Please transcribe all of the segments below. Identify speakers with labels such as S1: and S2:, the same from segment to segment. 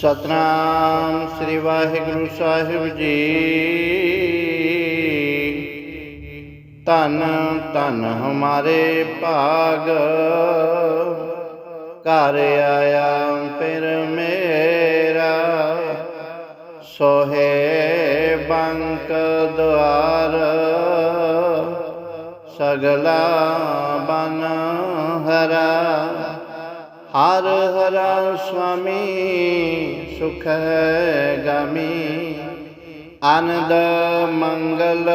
S1: ਸਤਨਾਮ ਸ੍ਰੀ ਵਾਹਿਗੁਰੂ ਸਾਹਿਬ ਜੀ। ਧੰਨ ਧੰਨ ਹਮਾਰੇ ਭਾਗ। ਘਰ ਆਇਆ ਫਿਰ ਮੇਰਾ। ਸੋਹੇ ਬੰਕ ਦੁਆਰ। ਸਗਲਾ ਬਨ ਹਰਾ। ਹਰ ਹਰਾ ਸੁਆਮੀ ਸੁਖ ਗਾਮੀ। ਆਨੰਦ, ਮੰਗਲ,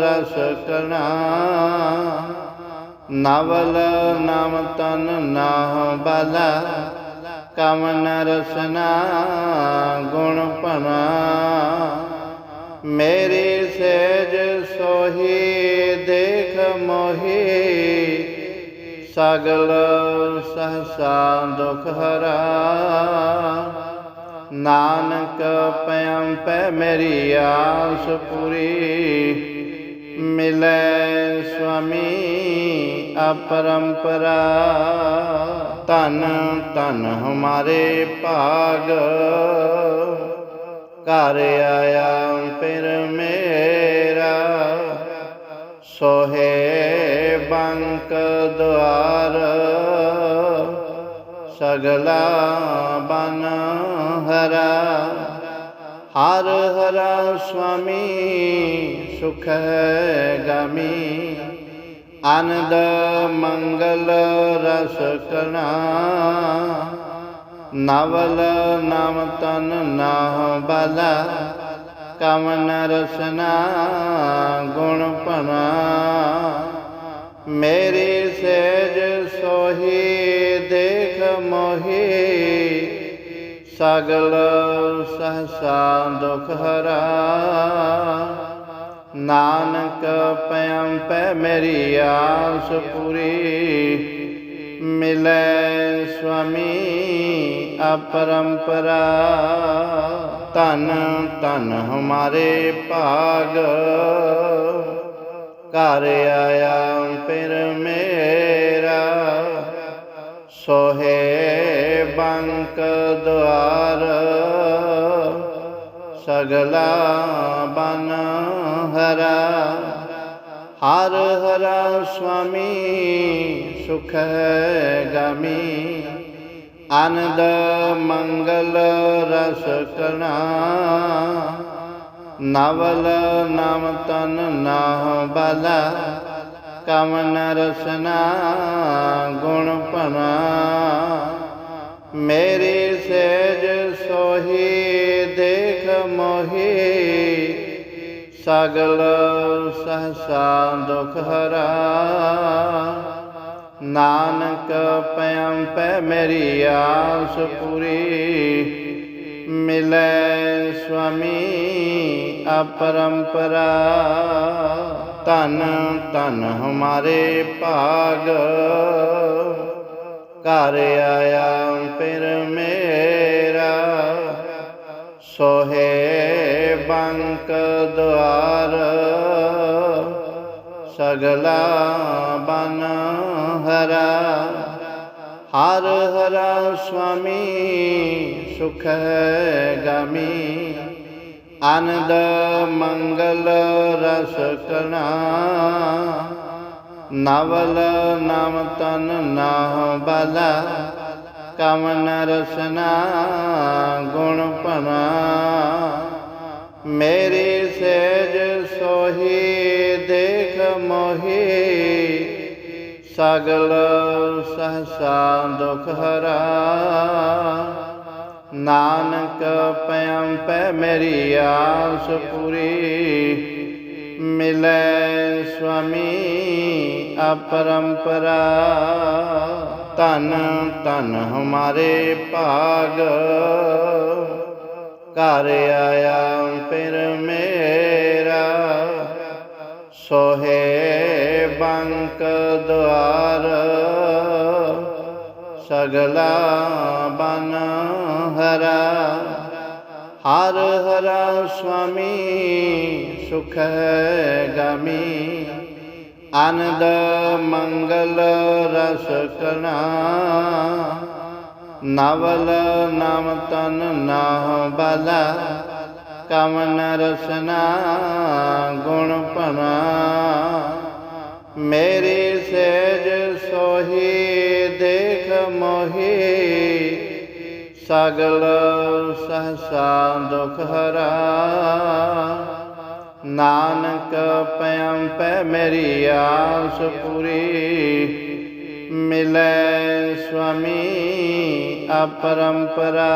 S1: ਰਸ ਕਣਾ ਨਵਲ, ਨਾਮ ਤਨ, ਨਾਹ ਬਾਲਾ। ਕਮਨ ਰਸਨਾ ਗੁਣ ਭਨਾ ਮੇਰੀ ਸੇਜ ਸੋਹੀ, ਦੇਖ ਮੋਹੀ। ਸਗਲ ਸਹਸਾ ਦੁਖ ਹਰਾ। ਨਾਨਕ ਪਿਆਮ ਪੈ ਮੇਰੀ ਆਸ ਪੂਰੀ। ਮਿਲੇ ਸੁਆਮੀ ਅਪਰੰਪਰਾ। ਤਨ ਤਨ ਹਮਾਰੇ ਭਾਗ। ਘਰ ਆਇਆ ਫਿਰ ਮੇਰਾ। ਸੋਹੇ ਬੰਕ ਦੁਆਰ, ਸਗਲਾ ਬਨ ਹਰਾ। ਹਰ ਹਰਾ ਸੁਆਮੀ ਸੁਖ ਗਾਮੀ, ਆਨੰਦ ਮੰਗਲ ਰਸ ਕਣਾ ਨਵਲ ਨਾਮ ਤਨ ਨਾਹ ਬਾਲਾ ਕਮਨ ਰਸਨਾ ਸਗਲ ਸਹਸਾ ਦੁਖ ਹਰਾ। ਨਾਨਕ ਪਿਆਮ ਪੈ ਮੇਰੀ ਆਸ ਪੂਰੀ। ਮਿਲੇ ਸੁਆਮੀ ਅਪਰੰਪਰਾ। ਤਨ ਤਨ ਹਮਾਰੇ ਭਾਗ। ਘਰ ਆਇਆ ਫਿਰ ਮੇਰਾ। ਸੋਹੇ ਬੰਕ ਦੁਆਰ ਸਗਲਾ ਬਨ ਹਰਾ। ਹਰ ਹਰਾ ਸੁਆਮੀ ਸੁਖ ਗਾਮੀ। ਆਨੰਦ ਮੰਗਲ ਰਸ ਕਣਾ। ਨਵਲ ਨਾਮ ਤਨ ਨਾ ਬਾਲਾ। ਕਮਨ ਰਸਨਾ ਗੁਣ ਭਨਾ ਮੇਰੀ ਸਹਿਜ ਸੋਹੀ ਦੇਖ ਮੋਹੀ, ਸਗਲ ਸਹਸਾ ਦੁਖ ਹਰਾ। ਨਾਨਕ ਪਿਆਮ ਪੈ ਮੇਰੀ ਆਸ ਪੂਰੀ, ਮਿਲੈ ਸੁਆਮੀ ਅਪਰੰਪਰਾ। ਤਨ ਤਨ ਹਮਾਰੇ ਭਾਗ ਘਰ ਆਇਆ ਫਿਰ ਮੇਰਾ। ਸੋਹੇ ਬੰਕ ਦੁਆਰ ਸਗਲਾ ਬਨ ਹਰਾ। ਹਰ ਹਰਾ ਸੁਆਮੀ ਸੁਖ ਗਾਮੀ। ਆਨੰਦ ਮੰਗਲ ਰਸ ਕਣਾ। ਨਵਲ ਨਾਮ ਤਨ ਨਾਹ ਬਾਲਾ ਕਮਨ ਰਸਨਾ ਗੁਣ ਭਨਾ ਮੇਰੀ ਸੇਜ ਸੋਹੀ ਦੇਖ ਮੋਹੀ, ਸਗਲ ਸਹਸਾ ਦੁਖ ਹਰਾ। ਨਾਨਕ ਪਿਆਮ ਪੈ ਮੇਰੀ ਆਸ ਪੂਰੀ, ਮਿਲੇ ਸੁਆਮੀ ਅਪਰੰਪਰਾ। ਤਨ ਤਨ ਹਮਾਰੇ ਭਾਗ। ਘਰ ਆਇਆ ਫਿਰ ਮੇਰਾ। ਸੋਹੇ ਬੰਕ ਦੁਆਰ। ਸਗਲਾ ਬਨ ਹਰਾ। ਹਰ ਹਰਾ ਸੁਆਮੀ ਸੁਖ ਗਾਮੀ। ਆਨੰਦ ਮੰਗਲ ਰਸ ਕਣਾ ਨਵਲ ਨਾਮ ਤਨ ਨਾਹ ਬਾਲਾ। ਕਮਨ ਰਸਨਾ ਗੁਣ ਭਣਾ। ਮੇਰੀ ਸੇਜ ਸੋਹੀ ਦੇਖ ਮੋਹੀ। ਸਗਲ ਸਹਸਾ ਦੁਖ ਹਰਾ। ਨਾਨਕ ਪਿਆਮ ਪੈ ਮੇਰੀ ਆਸ ਪੂਰੀ। ਮਿਲੈ ਸੁਆਮੀ ਅਪਰੰਪਰਾ।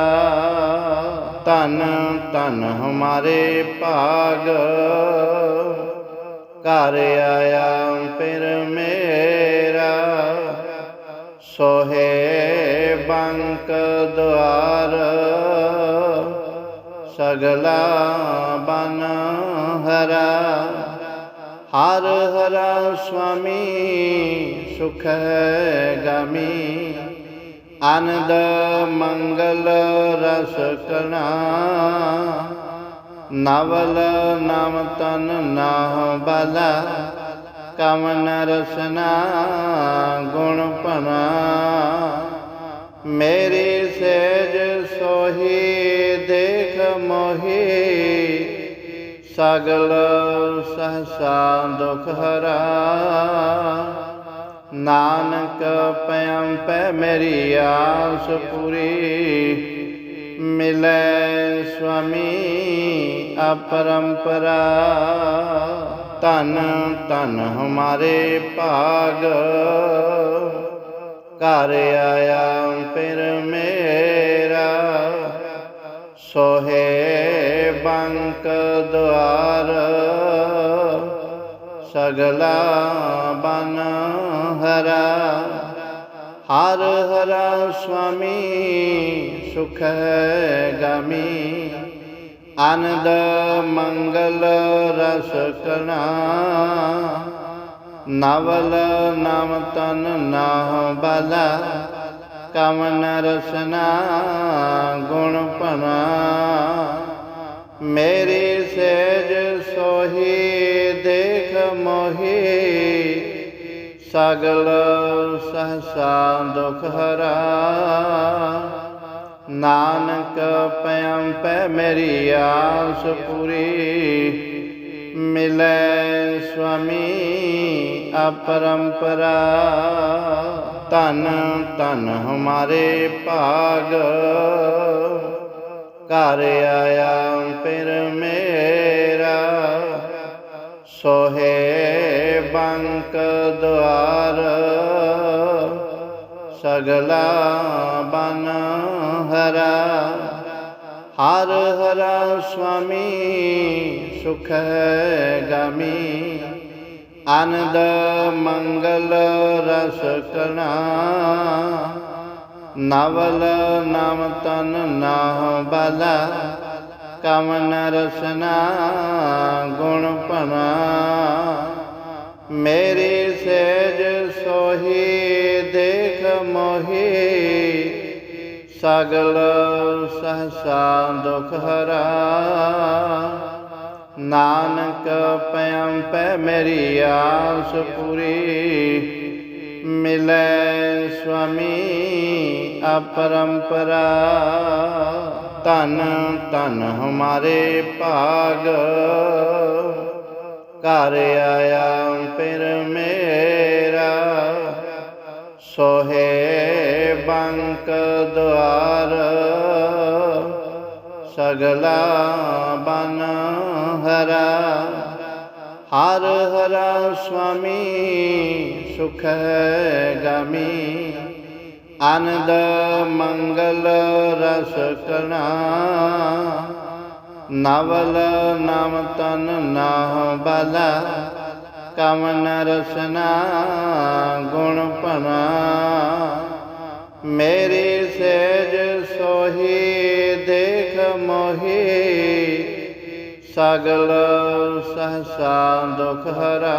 S1: ਤਨ ਤਨ ਹਮਾਰੇ ਭਾਗ। ਘਰ ਆਇਆ ਫਿਰ ਮੇਰਾ। ਸੋਹੇ ਬੰਕ ਦੁਆਰ। ਸਗਲਾ ਬਨ ਹਰਾ, ਹਰ ਹਰਾ ਸੁਆਮੀ ਸੁਖ ਗਾਮੀ। ਆਨੰਦ ਮੰਗਲ ਰਸ ਕਣਾ ਨਵਲ ਨਾਮ ਤਨ ਨਾਹ ਬਾਲਾ ਕਮਨ ਰਸਨਾ ਗੁਣ ਭਣਾ। ਮੇਰੀ ਸਗਲ ਸਹਸਾ ਦੁਖ ਹਰਾ। ਨਾਨਕ ਪਿਆਮ ਪੈ ਮੇਰੀ ਆਸ ਪੂਰੀ। ਮਿਲੈ ਸੁਆਮੀ ਅਪਰੰਪਰਾ। ਤਨ ਤਨ ਹਮਾਰੇ ਭਾਗ। ਘਰ ਆਇਆ ਫਿਰ ਮੇਰਾ। ਸੋਹੇ ਬੰਕ ਦੁਆਰ, ਸਗਲਾ ਬਨ ਹਰਾ। ਹਰ ਹਰਾ ਸੁਆਮੀ ਸੁਖ ਗਾਮੀ, ਆਨੰਦ ਮੰਗਲ ਰਸ ਕਣਾ ਨਵਲ ਨਾਮ ਤਨ ਨਾ ਬਾਲਾ, ਕਮਨ ਰਸਨਾ ਗੁਣ ਭਣਾ। ਮੇਰੀ ਸਹਿਜ ਸੋਹੀ ਦੇਖ ਮੋਹੀ, ਸਗਲ ਸਹਸਾ ਦੁਖ ਹਰਾ। ਨਾਨਕ ਪਿਆਮ ਪੈ ਮੇਰੀ ਆਸ ਪੂਰੀ, ਮਿਲੈ ਸੁਆਮੀ ਅਪਰੰਪਰਾ। ਧਨ ਤਨ ਹਮਾਰੇ ਭਾਗ, ਘਰ ਆਇਆ ਸੋਹੇ ਬੰਕ ਦੁਆਰ, ਸਗਲਾ ਬਨ ਹਰਾ। ਹਰ ਹਰਾ ਸੁਆਮੀ ਸੁਖ ਗਾਮੀ, ਆਨੰਦ ਮੰਗਲ ਰਸ ਕਣਾ ਨਵਲ ਨਾਮ ਤਨ ਨਾਹ ਬਾਲਾ ਕਮਨ ਰਸਨਾ ਗੁਣ ਭਣਾ। ਮੇਰੀ ਸੇਜ ਸੋਹੀ ਦੇਖ ਮੋਹੀ। ਸਗਲ ਸਹਸਾ ਦੁਖ ਹਰਾ। ਨਾਨਕ ਪਿਆਮ ਪੈ ਮੇਰੀ ਆਸ ਪੂਰੀ। ਮਿਲੈ ਸੁਆਮੀ ਅਪਰੰਪਰਾ। ਧਨ ਧਨ ਹਮਾਰੇ ਭਾਗ। ਘਰ ਆਇਆ ਫਿਰ ਮੇਰਾ, ਸੋਹੇ ਬੰਕ ਦੁਆਰ। ਸਗਲਾ ਬਨ ਹਰਾ, ਹਰ ਹਰਾ ਸੁਆਮੀ ਸੁਖ ਗਾਮੀ। ਆਨੰਦ ਮੰਗਲ ਰਸ ਕਣਾ ਨਵਲ ਨਾਮ ਤਨ ਨਾਹ ਬਾਲਾ। ਕਮਨ ਰਸਨਾ ਗੁਣ ਭਣਾ। ਮੇਰੀ ਸੇਜ ਸੋਹੀ ਦੇਖ ਮੋਹੀ। ਸਗਲ ਸਹਸਾ ਦੁਖ ਹਰਾ।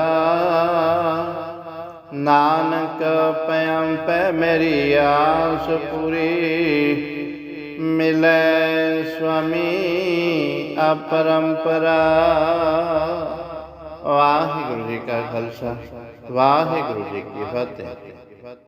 S1: ਨਾਨਕ ਪਿਆਮ ਪੈ ਮੇਰੀ ਆਸ ਪੂਰੀ। ਮਿਲੈ ਸੁਆਮੀ ਅਪਰੰਪਰਾ। ਵਾਹਿਗੁਰੂ ਜੀ ਕਾ ਖਾਲਸਾ, ਵਾਹਿਗੁਰੂ ਜੀ ਕੀ ਫਤਿਹ।